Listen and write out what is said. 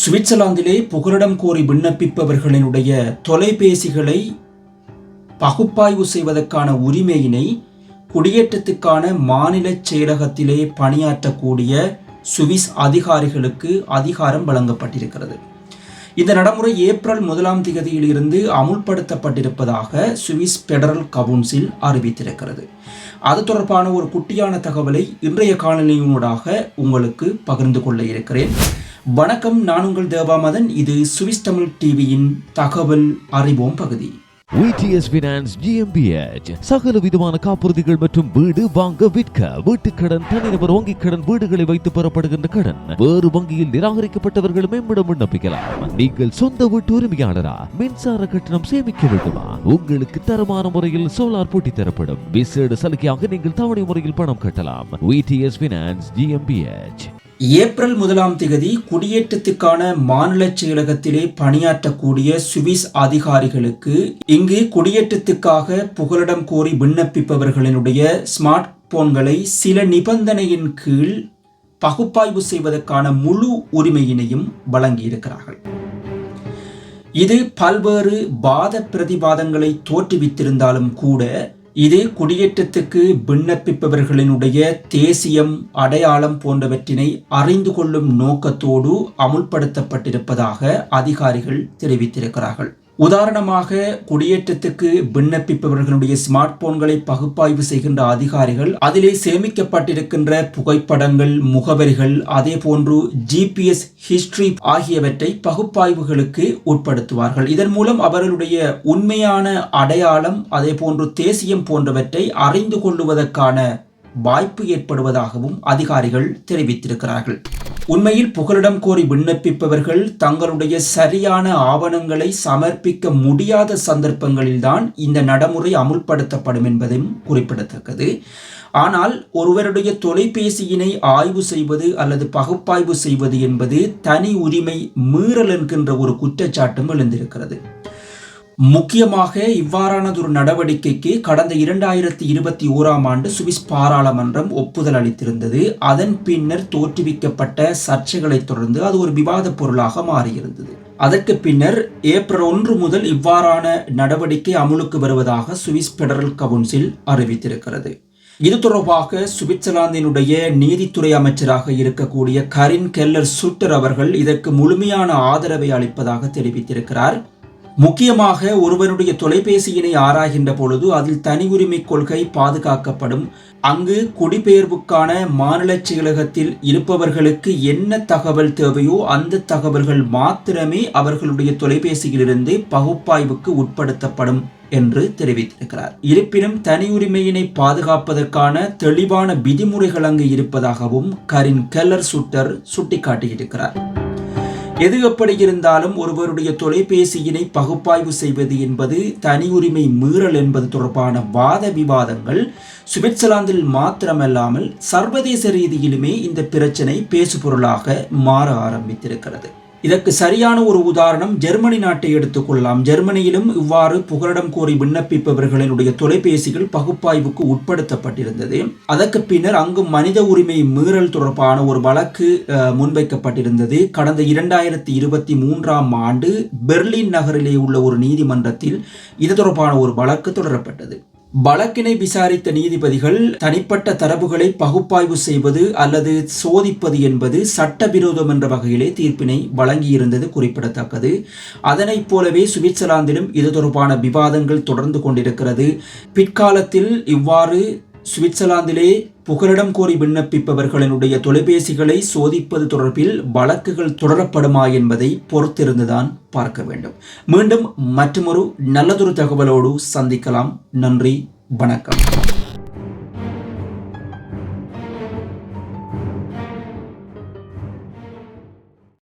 சுவிட்சர்லாந்திலே புகலிடம் கோரி விண்ணப்பிப்பவர்களினுடைய தொலைபேசிகளை பகுப்பாய்வு செய்வதற்கான உரிமையினை குடியேற்றத்துக்கான மாநில செயலகத்திலே பணியாற்றக்கூடிய சுவிஸ் அதிகாரிகளுக்கு அதிகாரம் வழங்கப்பட்டிருக்கிறது. இந்த நடைமுறை ஏப்ரல் முதலாம் தேதியிலிருந்து அமுல்படுத்தப்பட்டிருப்பதாக சுவிஸ் பெடரல் கவுன்சில் அறிவித்திருக்கிறது. அது தொடர்பான ஒரு குட்டியான தகவலை இன்றைய காலநிலையினூடாக உங்களுக்கு பகிர்ந்து கொள்ள இருக்கிறேன். வணக்கம் நான் உங்கள் தேவாமதன். இது சுவிஸ் தமிழ் டிவியின் தகவல் அறிவோம் பகுதி. விடிஎஸ் பினான்ஸ் ஜிஎம்பிஎச் சகல விதமான காப்புறுதிகள் மற்றும் வீடு வாங்க விற்க வீட்டுக்கடன் தனிநபர் வங்கிக் கடன் வீடுகளை வைத்து பெறப்படுகின்ற கடன். வேறு வங்கியில் நிராகரிக்கப்பட்டவர்கள் மேம்பிடம் விண்ணப்பிக்கலாம். நீங்கள் சொந்த வீட்டு உரிமையாளரா? மின்சார கட்டணம் சேமிக்க வேண்டுமா? உங்களுக்கு தரமான முறையில் சோலார் போட்டி தரப்படும். விசேட சலுகையாக நீங்கள் தவணை முறையில் பணம் கட்டலாம். விடிஎஸ் பினான்ஸ் ஜிஎம்பிஎச் ஏப்ரல் முதலாம் திகதி குடியேற்றத்துக்கான மாநில செயலகத்திலே பணியாற்றக்கூடிய சுவிஸ் அதிகாரிகளுக்கு இங்கு குடியேற்றத்துக்காக புகலிடம் கோரி விண்ணப்பிப்பவர்களினுடைய ஸ்மார்ட் போன்களை சில நிபந்தனையின் கீழ் பகுப்பாய்வு செய்வதற்கான முழு உரிமையினையும் வழங்கியிருக்கிறார்கள். இது பல்வேறு வாத பிரதிவாதங்களை தோற்றுவித்திருந்தாலும் கூட இது குடியேற்றத்துக்கு விண்ணப்பிப்பவர்களினுடைய தேசியம் அடையாளம் போன்றவற்றினை அறிந்து கொள்ளும் நோக்கத்தோடு அமுல்படுத்தப்பட்டிருப்பதாக அதிகாரிகள் தெரிவித்திருக்கிறார்கள். உதாரணமாக குடியேற்றத்துக்கு விண்ணப்பிப்பவர்களுடைய ஸ்மார்ட் போன்களை பகுப்பாய்வு செய்கின்ற அதிகாரிகள் அதிலே சேமிக்கப்பட்டிருக்கின்ற புகைப்படங்கள் முகவரிகள் அதே போன்று ஜிபிஎஸ் ஹிஸ்டரி ஆகியவற்றை பகுப்பாய்வுகளுக்கு உட்படுத்துவார்கள். இதன் மூலம் அவர்களுடைய உண்மையான அடையாளம் அதே போன்று தேசியம் போன்றவற்றை அறிந்து கொள்ளுவதற்கான வாய்ப்பு ஏற்படுவதாகவும் அதிகாரிகள் தெரிவித்திருக்கிறார்கள். உண்மையில் புகலிடம் கோரி விண்ணப்பிப்பவர்கள் தங்களுடைய சரியான ஆவணங்களை சமர்ப்பிக்க முடியாத சந்தர்ப்பங்களில்தான் இந்த நடைமுறை அமுல்படுத்தப்படும் என்பதும் குறிப்பிடத்தக்கது. ஆனால் ஒருவருடைய தொலைபேசியினை ஆய்வு செய்வது அல்லது பகுப்பாய்வு செய்வது என்பது தனி உரிமை மீறல் என்கின்ற ஒரு குற்றச்சாட்டும் எழுந்திருக்கிறது. முக்கியமாக இவ்வாறானதொரு நடவடிக்கைக்கு கடந்த இரண்டாயிரத்தி இருபத்தி ஓராம் ஆண்டு சுவிஸ் பாராளுமன்றம் ஒப்புதல் அளித்திருந்தது. அதன் பின்னர் தோற்றுவிக்கப்பட்ட சர்ச்சைகளை தொடர்ந்து அது ஒரு விவாத பொருளாக மாறியிருந்தது. அதற்கு பின்னர் ஏப்ரல் ஒன்று முதல் இவ்வாறான நடவடிக்கை அமுலுக்கு வருவதாக சுவிஸ் பெடரல் கவுன்சில் அறிவித்திருக்கிறது. இது தொடர்பாக சுவிட்சர்லாந்தினுடைய நீதித்துறை அமைச்சராக இருக்கக்கூடிய கரின் கெல்லர் சுட்டர் அவர்கள் இதற்கு முழுமையான ஆதரவை அளிப்பதாக தெரிவித்திருக்கிறார். முக்கியமாக ஒருவருடைய தொலைபேசியினை ஆராய்கின்ற பொழுது அதில் தனி உரிமை கொள்கை பாதுகாக்கப்படும். அங்கு குடிபெயர்வுக்கான மாநில செயலகத்தில் இருப்பவர்களுக்கு என்ன தகவல் தேவையோ அந்த தகவல்கள் மாத்திரமே அவர்களுடைய தொலைபேசியிலிருந்து பகுப்பாய்வுக்கு உட்படுத்தப்படும் என்று தெரிவித்திருக்கிறார். இருப்பினும் தனி உரிமையினை பாதுகாப்பதற்கான தெளிவான விதிமுறைகள் அங்கு இருப்பதாகவும் கரின் கெல்லர் சுட்டர் சுட்டிக்காட்டியிருக்கிறார். எது எப்படி இருந்தாலும் ஒருவருடைய தொலைபேசியினை பகுப்பாய்வு செய்வது என்பது தனி உரிமை மீறல் என்பது தொடர்பான வாத விவாதங்கள் சுவிட்சர்லாந்தில் மாத்திரமல்லாமல் சர்வதேச ரீதியிலுமே இந்த பிரச்சனை பேசுபொருளாக மாற ஆரம்பித்திருக்கிறது. இதற்கு சரியான ஒரு உதாரணம் ஜெர்மனி நாட்டை எடுத்துக்கொள்ளலாம் ஜெர்மனியிலும் இவ்வாறு புகலிடம் கோரி விண்ணப்பிப்பவர்களினுடைய தொலைபேசிகள் பகுப்பாய்வுக்கு உட்படுத்தப்பட்டிருந்தது. அதற்கு பின்னர் அங்கு மனித உரிமை மீறல் தொடர்பான ஒரு வழக்கு முன்வைக்கப்பட்டிருந்தது. கடந்த இரண்டாயிரத்தி இருபத்தி மூன்றாம் ஆண்டு பெர்லின் நகரிலே உள்ள ஒரு நீதிமன்றத்தில் இது தொடர்பான ஒரு வழக்கு தொடரப்பட்டது. வழக்கினை விசாரித்த நீதிபதிகள் தனிப்பட்ட தரவுகளை பகுப்பாய்வு செய்வது அல்லது சோதிப்பது என்பது சட்டவிரோதம் என்ற வகையிலே தீர்ப்பினை வழங்கியிருந்தது குறிப்பிடத்தக்கது. அதனைப் போலவே சுவிட்சர்லாந்திலும் இது தொடர்பான விவாதங்கள் தொடர்ந்து கொண்டிருக்கிறது. பிற்காலத்தில் இவ்வாறு சுவிட்சர்லாந்திலே புகலிடம் கோரி விண்ணப்பிப்பவர்களினுடைய தொலைபேசிகளை சோதிப்பது தொடர்பில் வழக்குகள் தொடரப்படுமா என்பதை பொறுத்திருந்துதான் பார்க்க வேண்டும். மீண்டும் மற்றொரு நல்லதொரு தகவலோடு சந்திக்கலாம். நன்றி. வணக்கம்.